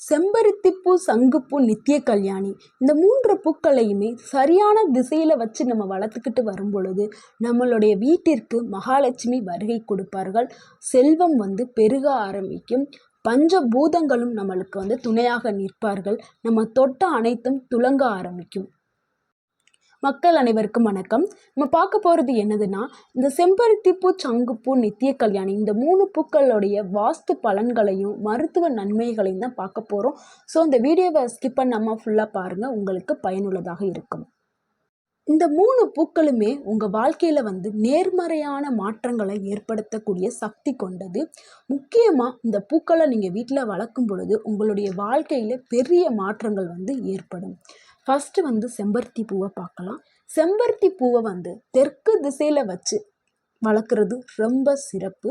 செம்பருத்திப்பூ சங்குப்பூ நித்திய கல்யாணி இந்த மூன்று பூக்களையுமே சரியான திசையில் வச்சு நம்ம வளர்த்துக்கிட்டு வரும் பொழுது நம்மளுடைய வீட்டிற்கு மகாலட்சுமி வருகை கொடுப்பார்கள். செல்வம் வந்து பெருக ஆரம்பிக்கும். பஞ்ச பூதங்களும் நம்மளுக்கு வந்து துணையாக நிற்பார்கள். நம்ம தொட்ட அனைத்தும் துலங்க ஆரம்பிக்கும். மக்கள் அனைவருக்கும் வணக்கம். நம்ம பார்க்க போகிறது என்னதுன்னா இந்த செம்பருத்தி பூ சங்குப்பூ நித்திய கல்யாணி இந்த மூணு பூக்களுடைய வாஸ்து பலன்களையும் மருத்துவ நன்மைகளையும் தான் பார்க்க போகிறோம் ஸோ இந்த வீடியோவை ஸ்கிப் பண்ணாமல் ஃபுல்லாக பாருங்கள் உங்களுக்கு பயனுள்ளதாக இருக்கும். இந்த மூணு பூக்களுமே உங்கள் வாழ்க்கையில் வந்து நேர்மறையான மாற்றங்களை ஏற்படுத்தக்கூடிய சக்தி கொண்டது. முக்கியமாக இந்த பூக்களை நீங்கள் வீட்டில் வளர்க்கும் பொழுது உங்களுடைய வாழ்க்கையில் பெரிய மாற்றங்கள் வந்து ஏற்படும். ஃபஸ்ட்டு வந்து செம்பருத்தி பூவை பார்க்கலாம். செம்பருத்தி பூவை வந்து தெற்கு திசையில் வச்சு வளர்க்குறது ரொம்ப சிறப்பு.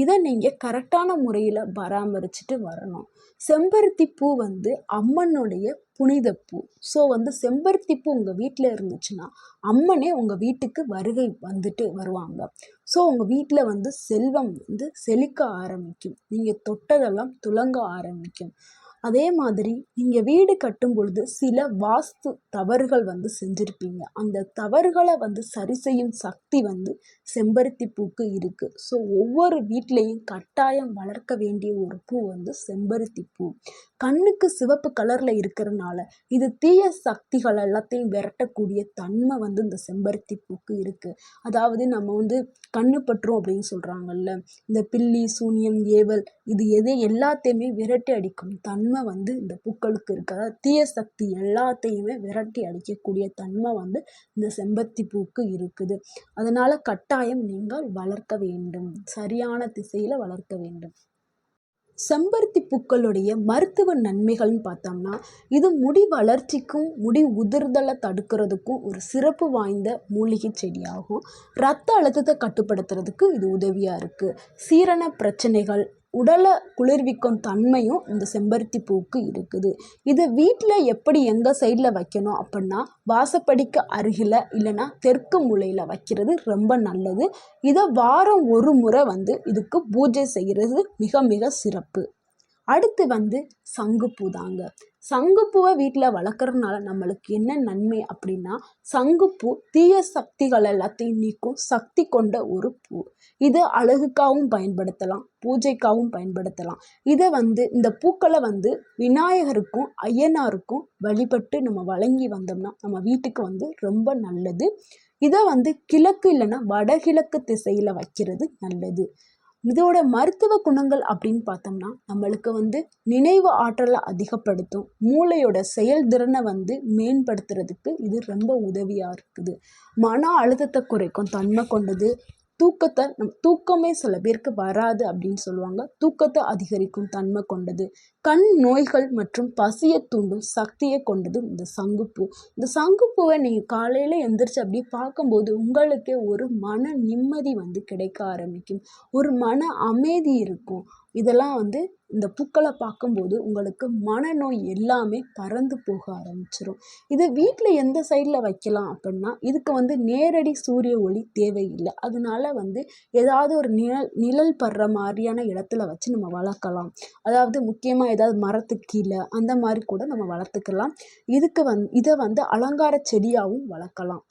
இதை நீங்கள் கரெக்டான முறையில் பராமரிச்சுட்டு வரணும். செம்பருத்தி பூ வந்து அம்மனுடைய புனித பூ. ஸோ வந்து செம்பருத்தி பூ உங்கள் வீட்டில் இருந்துச்சுன்னா அம்மனே உங்கள் வீட்டுக்கு வருகை வந்துட்டு வருவாங்க. ஸோ உங்கள் வீட்டில் வந்து செல்வம் வந்து செழிக்க ஆரம்பிக்கும். நீங்கள் தொட்டதெல்லாம் துலங்க ஆரம்பிக்கும். அதே மாதிரி நீங்கள் வீடு கட்டும் பொழுது சில வாஸ்து தவறுகள் வந்து செஞ்சுருப்பீங்க. அந்த தவறுகளை வந்து சரி செய்யும் சக்தி வந்து செம்பருத்தி பூக்கு இருக்குது ஸோ ஒவ்வொரு வீட்லேயும் கட்டாயம் வளர்க்க வேண்டிய ஒரு பூ வந்து செம்பருத்தி பூ. கண்ணுக்கு சிவப்பு கலரில் இருக்கிறனால இது தீய சக்திகள் எல்லாத்தையும் விரட்டக்கூடிய தன்மை வந்து இந்த செம்பருத்தி பூக்கு இருக்குது அதாவது நம்ம வந்து கண்ணு பற்றும் அப்படின்னு சொல்கிறாங்கல்ல இந்த பில்லி சூனியம் ஏவல் இது எது எல்லாத்தையுமே விரட்டி அடிக்கும் தன்மை தன்மை வந்து இந்த பூக்களுக்கு இருக்குது அதாவது தீய சக்தி எல்லாத்தையுமே விரட்டி அடிக்கக்கூடிய தன்மை வந்து இந்த செம்பருத்தி பூக்கு இருக்குது. அதனால் கட்டாயம் நீங்கள் வளர்க்க வேண்டும். சரியான திசையில் வளர்க்க வேண்டும். செம்பருத்தி பூக்களுடைய மருத்துவ நன்மைகள்னு பார்த்தோம்னா இது முடி வளர்ச்சிக்கும் முடி உதிர்தலை தடுக்கிறதுக்கும் ஒரு சிறப்பு வாய்ந்த மூலிகை செடியாகும். ரத்த அழுத்தத்தை கட்டுப்படுத்துறதுக்கு இது உதவியாக இருக்குது சீரண பிரச்சனைகள் உடலை குளிர்விக்கும் தன்மையும் இந்த செம்பருத்தி பூவுக்கு இருக்குது. இது வீட்டில் எப்படி எங்கள் சைடில் வைக்கணும் அப்படின்னா வாசப்படிக்கு அருகில் இல்லைன்னா தெற்கு மூலையில் வைக்கிறது ரொம்ப நல்லது. இதை வாரம் ஒரு முறை வந்து இதுக்கு பூஜை செய்கிறது மிக மிக சிறப்பு. அடுத்து வந்து சங்குப்பூ தாங்க. சங்குப்பூவை வீட்டில் வளர்க்குறதுனால நம்மளுக்கு என்ன நன்மை அப்படின்னா சங்குப்பூ தீய சக்திகள் எல்லாத்தையும் நீக்கும் சக்தி கொண்ட ஒரு பூ. இது அழகுக்காகவும் பயன்படுத்தலாம் பூஜைக்காகவும் பயன்படுத்தலாம். இதை வந்து இந்த பூக்களை வந்து விநாயகருக்கும் ஐயனாருக்கும் வழிபட்டு நம்ம வழங்கி வந்தோம்னா நம்ம வீட்டுக்கு வந்து ரொம்ப நல்லது. இதை வந்து கிழக்கு இல்லைன்னா வடகிழக்கு திசையில் வைக்கிறது நல்லது. இதோட மருத்துவ குணங்கள் அப்படின்னு பார்த்தோம்னா நம்மளுக்கு வந்து நினைவு ஆற்றலை அதிகப்படுத்தும். மூளையோட செயல்திறனை வந்து மேம்படுத்துறதுக்கு இது ரொம்ப உதவியாக இருக்குது. மன அழுத்தத்தை குறைக்கும் தன்மை கொண்டது தூக்கத்தை நம் தூக்கமே சில பேருக்கு வராது அப்படின்னு சொல்லுவாங்க. தூக்கத்தை அதிகரிக்கும் தன்மை கொண்டது. கண் நோய்கள் மற்றும் பசியை தூண்டும் சக்தியை கொண்டது இந்த சங்குப்பூ. இந்த சங்குப்பூவை நீங்கள் காலையில் எந்திரிச்சு அப்படியே பார்க்கும்போது உங்களுக்கே ஒரு மன நிம்மதி வந்து கிடைக்க ஆரம்பிக்கும். ஒரு மன அமைதி இருக்கும். இதெல்லாம் வந்து இந்த பூக்களை பார்க்கும்போது உங்களுக்கு மனநோய் எல்லாமே பறந்து போக ஆரம்பிச்சிடும் இது வீட்டில் எந்த சைடில் வைக்கலாம் அப்படின்னா இதுக்கு வந்து நேரடி சூரிய ஒளி தேவையில்லை. அதனால வந்து ஏதாவது ஒரு நிழல் நிழல் படுற மாதிரியான இடத்துல வச்சு நம்ம வளர்க்கலாம். அதாவது முக்கியமாக ஏதாவது மரத்துக்கு கீழே அந்த மாதிரி கூட நம்ம வளர்த்துக்கலாம். இதுக்கு வந் இதை வந்து அலங்கார செடியாகவும் வளர்க்கலாம்.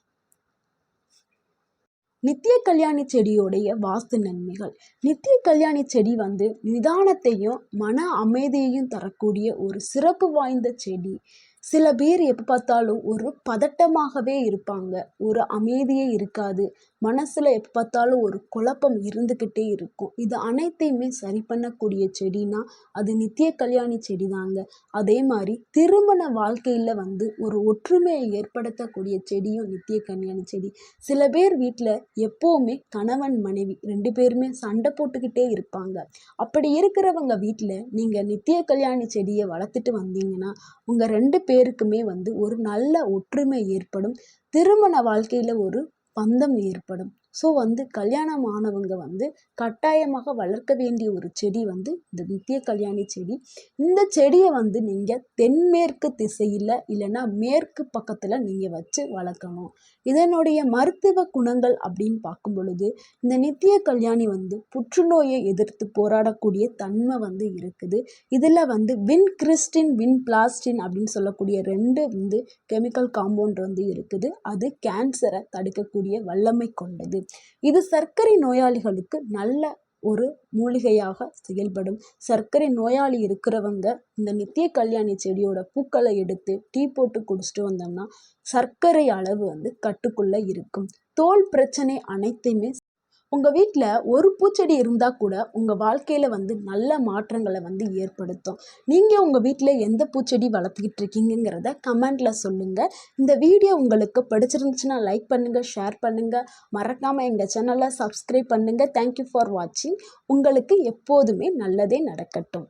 நித்திய கல்யாணி செடியோடைய வாஸ்து நன்மைகள். நித்திய கல்யாணி செடி வந்து நிதானத்தையும் மன அமைதியையும் தரக்கூடிய ஒரு சிறப்பு வாய்ந்த செடி. சில பேர் எப்போ பார்த்தாலும் ஒரு பதட்டமாகவே இருப்பாங்க. ஒரு அமைதியே இருக்காது. மனசில் எப்போ பார்த்தாலும் ஒரு குழப்பம் இருந்துக்கிட்டே இருக்கும். இது அனைத்தையுமே சரி பண்ணக்கூடிய செடினா அது நித்திய கல்யாணி செடி தாங்க அதே மாதிரி திருமண வாழ்க்கையில் வந்து ஒரு ஒற்றுமையை ஏற்படுத்தக்கூடிய செடியும் நித்திய கல்யாணி செடி. சில பேர் வீட்டில் எப்போவுமே கணவன் மனைவி ரெண்டு பேருமே சண்டை போட்டுக்கிட்டே இருப்பாங்க. அப்படி இருக்கிறவங்க வீட்டில் நீங்கள் நித்திய கல்யாணி செடியை வளர்த்துட்டு வந்தீங்கன்னா உங்கள் ரெண்டு பேருக்குமே வந்து ஒரு நல்ல ஒற்றுமை ஏற்படும். திருமண வாழ்க்கையில் ஒரு பந்தம் ஏற்படும். ஸோ வந்து கல்யாணம் ஆனவங்க வந்து கட்டாயமாக வளர்க்க வேண்டிய ஒரு செடி வந்து இந்த நித்திய கல்யாணி செடி. இந்த செடியை வந்து நீங்கள் தென்மேற்கு திசையில் இல்லைன்னா மேற்கு பக்கத்தில் நீங்கள் வச்சு வளர்க்கணும். இதனுடைய மருத்துவ குணங்கள் அப்படின்னு பார்க்கும் பொழுது இந்த நித்திய கல்யாணி வந்து புற்றுநோயை எதிர்த்து போராடக்கூடிய தன்மை வந்து இருக்குது. இதில் வந்து வின் கிறிஸ்டின் வின் பிளாஸ்டின் அப்படின்னு சொல்லக்கூடிய ரெண்டு வந்து கெமிக்கல் காம்பவுண்ட் வந்து இருக்குது. அது கேன்சரை தடுக்கக்கூடிய வல்லமை கொண்டது. இது சர்க்கரை நோயாளிகளுக்கு நல்ல ஒரு மூலிகையாக செயல்படும். சர்க்கரை நோயாளி இருக்கிறவங்க இந்த நித்திய கல்யாணி செடியோட பூக்களை எடுத்து டீ போட்டு குடிச்சிட்டு வந்தோம்னா சர்க்கரை அளவு வந்து கட்டுக்குள்ளே இருக்கும். தோல் பிரச்சனை அனைத்தையுமே உங்கள் வீட்டில் ஒரு பூச்செடி இருந்தால் கூட உங்கள் வாழ்க்கையில் வந்து நல்ல மாற்றங்களை வந்து ஏற்படுத்தும். நீங்கள் உங்கள் வீட்டில் எந்த பூச்செடி வளர்த்துக்கிட்டு இருக்கீங்கிறத கமெண்டில் சொல்லுங்கள் இந்த வீடியோ உங்களுக்கு பிடிச்சிருந்துச்சுன்னா லைக் பண்ணுங்கள் ஷேர் பண்ணுங்கள் மறக்காமல் எங்கள் சேனலை சப்ஸ்கிரைப் பண்ணுங்கள் தேங்க்யூ ஃபார் வாட்சிங் உங்களுக்கு எப்போதுமே நல்லதே நடக்கட்டும்.